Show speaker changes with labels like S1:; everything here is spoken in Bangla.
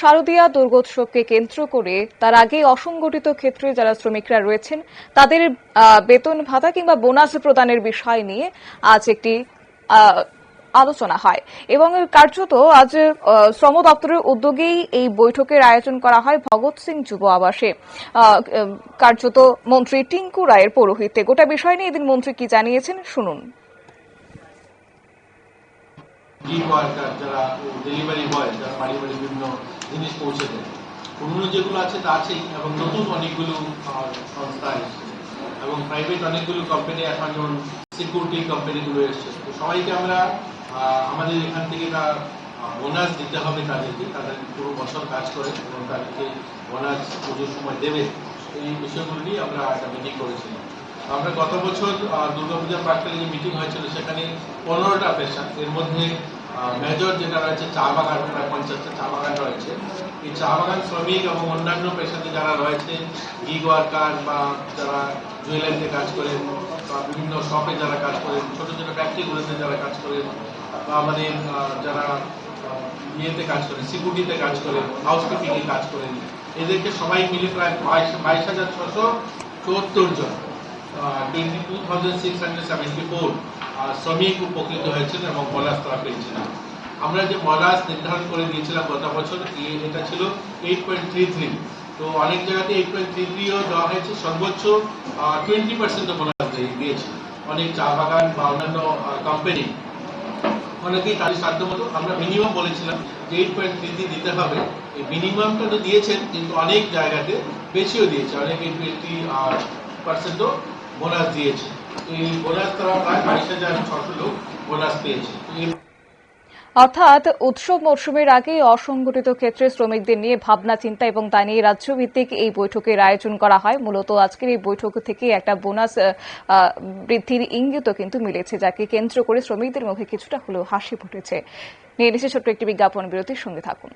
S1: শারদীয়া দুর্গোৎসবকে কেন্দ্র করে তার আগে অসংগঠিত ক্ষেত্রে যারা শ্রমিকরা রয়েছেন, তাদের বেতন ভাতা কিংবা বোনাস প্রদানের বিষয় নিয়ে আজ একটি আলোচনা হয়। এবং কার্যত আজ শ্রম দপ্তরের উদ্যোগেই এই বৈঠকের আয়োজন করা হয় ভগৎ সিং যুব আবাসে। কার্যত মন্ত্রী টিঙ্কু রায়ের পৌরোহিত্যে। গোটা বিষয় নিয়ে এদিন মন্ত্রী কি জানিয়েছেন শুনুন।
S2: গিগ ওয়ার্কার যারা ডেলিভারি বয় যারা বাড়ি বাড়ি বিভিন্ন জিনিস পৌঁছে দেয়। পুরনো যেগুলো আছে তা আছেই এবং নতুন অনেকগুলো সংস্থা এসছে। এবং প্রাইভেট অনেকগুলো কোম্পানি এখন যেমন সিকিউরিটি কোম্পানিগুলো এসছে। তো সবাইকে আমরা আমাদের এখান থেকে তার বোনাস দিতে হবে তাদেরকে তাদের পুরো বছর কাজ করে এবং তাদেরকে বোনাস পুজোর সময় দেবে। এই বিষয়গুলো নিয়ে আমরা একটা মিটিং করেছিলাম। আমরা গত বছর আহ, দুর্গাপূজার প্রাককালে যে মিটিং হয়েছিল সেখানে পনেরোটা পেশা এর মধ্যে মেজর যেটা রয়েছে চা বাগান পঞ্চাশটা চা বাগান রয়েছে, এই চা বাগান শ্রমিক এবং অন্যান্য পেশাতে যারা রয়েছে গিগ ওয়ার্কার বা যারা জুয়েলারিতে কাজ করেন বা বিভিন্ন শপে যারা কাজ করেন ছোট ছোট ফ্যাক্টরিগুলোতে যারা কাজ করেন বা আমাদের যারা ইয়েতে কাজ করেন সিকিউরিটিতে কাজ করেন হাউসকিপিং এ কাজ করেন এদেরকে সবাই মিলে প্রায় বাইশ বাইশ হাজার ছশো চুয়াত্তর জন twenty two thousand six hundred seventy four শ্রমিক উপকৃত হয়েছেন এবং বোনাস তারা পেয়েছিলেন আমরা যে বোনাস নির্ধারণ করে দিয়েছিলাম গত বছর এটা ছিল এইট পয়েন্ট থ্রি থ্রি তো অনেক জায়গাতে এইট পয়েন্ট থ্রি থ্রিও দেওয়া হয়েছে। সর্বোচ্চ টোয়েন্টি পার্সেন্ট বোনাস দিয়েছে। অনেক চা বাগান বা অন্যান্য কোম্পানি অনেকেই তাদের সাধ্য মতো, আমরা মিনিমাম বলেছিলাম যে এইট পয়েন্ট থ্রি দিতে হবে। এই মিনিমামটা তো দিয়েছেন, কিন্তু অনেক জায়গাতে বেশিও দিয়েছে। অনেকে টোয়েন্টি পার্সেন্টও বোনাস দিয়েছে। তো এই বোনাস তারা প্রায় বাইশ হাজার ছশো লোক বোনাস পেয়েছে।
S1: অর্থাৎ উৎসব মরশুমের আগে অসংগঠিত ক্ষেত্রে শ্রমিকদের নিয়ে ভাবনা, চিন্তা এবং তা নিয়ে রাজ্যভিত্তিক এই বৈঠকের আয়োজন করা হয়। মূলত আজকের এই বৈঠক থেকে একটা বোনাস বৃদ্ধির ইঙ্গিত কিন্তু মিলেছে, যাকে কেন্দ্র করে শ্রমিকদের মুখে কিছুটা হলেও হাসি ফুটেছে। নিয়ে নিচ্ছে ছোট্ট একটি বিজ্ঞাপন বিরতির সঙ্গে থাকুন।